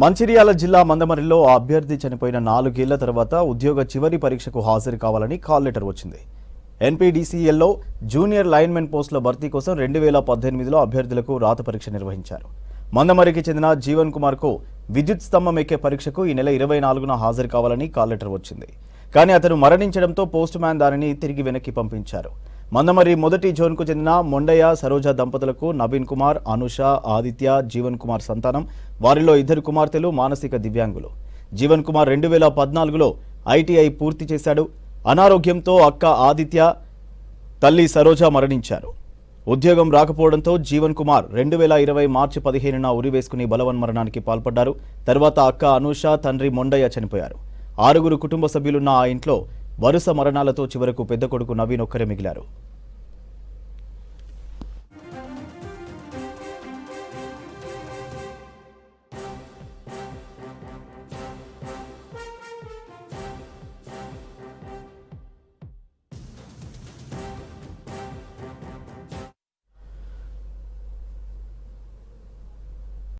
మంచిర్యాల జిల్లా మందమరిలో అభ్యర్థి చనిపోయిన నాలుగేళ్ళ తర్వాత ఉద్యోగ చివరి పరీక్షకు హాజరు కావాలని కాల్ లెటర్ వచ్చింది. ఎన్పీడీసీఎల్లో జూనియర్ లైన్మెన్ పోస్టుల భర్తీ కోసం రెండు వేల పద్దెనిమిదిలో అభ్యర్థులకు రాత పరీక్ష నిర్వహించారు. మందమరికి చెందిన జీవన్ కుమార్కు విద్యుత్ స్తంభం ఎక్కే పరీక్షకు ఈ నెల ఇరవై నాలుగున హాజరు కావాలని కాల్ లెటర్ వచ్చింది. కానీ అతను మరణించడంతో పోస్ట్ మ్యాన్ దానిని తిరిగి వెనక్కి పంపించారు. మందమరి మొదటి జోన్కు చెందిన మొండయ్య సరోజ దంపతులకు నవీన్ కుమార్ అనుష ఆదిత్య జీవన్ కుమార్ సంతానం వారిలో ఇద్దరు కుమార్తెలు మానసిక దివ్యాంగులు. జీవన్ కుమార్ రెండు వేల పద్నాలుగులో ఐటీఐ పూర్తి చేశాడు. అనారోగ్యంతో అక్క ఆదిత్య తల్లి సరోజ మరణించారు. ఉద్యోగం రాకపోవడంతో జీవన్ కుమార్ రెండు వేల ఇరవై మార్చి పదిహేనున ఉరివేసుకుని బలవన్మరణానికి పాల్పడ్డారు. తర్వాత అక్క అనూష తండ్రి మొండయ్య చనిపోయారు. ఆరుగురు కుటుంబ సభ్యులున్న ఆ ఇంట్లో వరుస మరణాలతో చివరకు పెద్ద కొడుకు నవీన్ ఒక్కరే మిగిలారు.